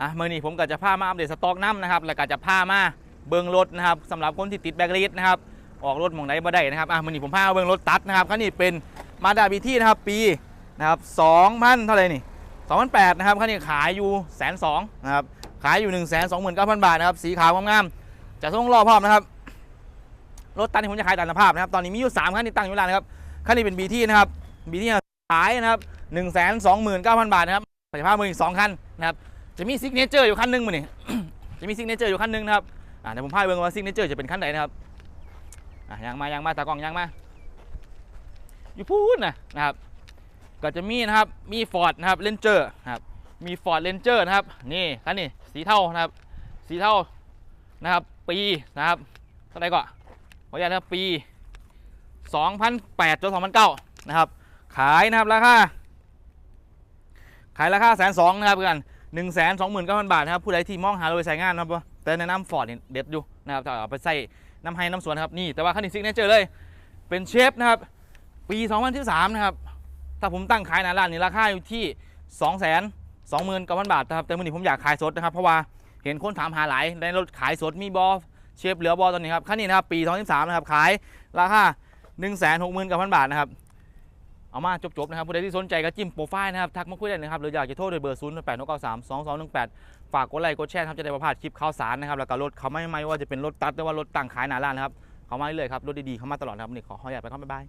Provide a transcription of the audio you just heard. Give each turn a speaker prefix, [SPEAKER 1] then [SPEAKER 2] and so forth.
[SPEAKER 1] อะเมื่อนี้ผมก็จะพามาอัปเดตสต็อกน้ำนะครับแล้วก็จะพามาเบิ้งรถนะครับสำหรับคนที่ติดแบล็คลิสนะครับออกรถมองไหนบ่ได้นะครับอะเมื่อนี้ผมพามาเบิ้งรถตัดนะครับคันนี้เป็นมาดาบีที่นะครับปีนะครับสองพันเท่าไหร่นี่2008นแปดนะครับคันนี้ขายอยู่แสนสองนะครับขายอยู่1 2 9 0 0 0บาทนะครับสีขาวงามๆจะส่งรอบพร้อมนะครับรถตันที่ผมจะขายตามสภาพนะครับตอนนี้มีอยู่3คันที่ตั้งอยู่ร้านนะครับคันนี้เป็น BT นะครับ BT ขายนะครับ1 2 9 0 0 0บาทนะครับปัจจุบันมืออีกสองคันนะครับ จะมีซิกเนเจอร์อยู่คันหนึงมือนี่จะมีซิกเนเจอร์อยู่คันหนึงนะครับอ่าเดี๋ยวผมพาไปเบิ่งว่าซิกเนเจอร์จะเป็นคันไหนนะครับอะยังมายังมาตากล้องยังมาอยู่พูดนะนะครับ ก็จะมีนะครับมีฟอร์ดนะครับเลนเจอร์นะครับมีฟอร์ดเลนเจอร์นะครับนี่คันนี้สีเทานะครับสีเทานะครับปีนะครับเท่าไหร่ก่อนขออนุญาตนะครับปี 2008จน2009 นะครับ ขายนะครับราคาขายราคาแสนสองนะครับเพื่อน หนึ่งแสนสองหมื่นเก้าพันบาทนะครับผู้ใดที่มองหาโดยใช้งานนะครับแต่แนะนำฟอร์ดนี่เด็ดอยู่นะครับถ้าเอาไปใส่น้ำให้น้ำสวนนะครับนี่แต่ว่าคันนี้ซิกเนเจอร์เลยเป็นเชฟนะครับปี 2013นะครับถ้าผมตั้งขายหนาร้านนี่ราคาอยู่ที่ 2 2 9 0 0 0 บาทนะครับแต่วันนี้ผมอยากขายสดนะครับเพราะว่าเห็นคนถามหาหลายในรถขายสดมีบอเชฟเหลือบอตอนนี้ครับคันนี้นะครับปี 2013นะครับขายราคา1 6 9 0 0 0 บาทนะครับ เอามาจบๆนะครับผู้ใดที่สนใจก็จิ้มโปรไฟล์นะครับทักมาคุยได้นะครับหรืออยากจะโทรโดยเบอร์ 0 8 9 3 2 2 1 8 ฝากกดไลค์กดแชร์ครับจะได้ประพาดคลิปข่าวสารนะครับแล้วก็รถเขาไม่ไม่ว่าจะเป็นรถตัดหรือว่ารถต่างขายหนาล้านนะครับเขามาเรื่อยๆครับรถดีๆเขามาตลอดนะครับนนี่ขอขออยากไปเข้าบ๊ายบาย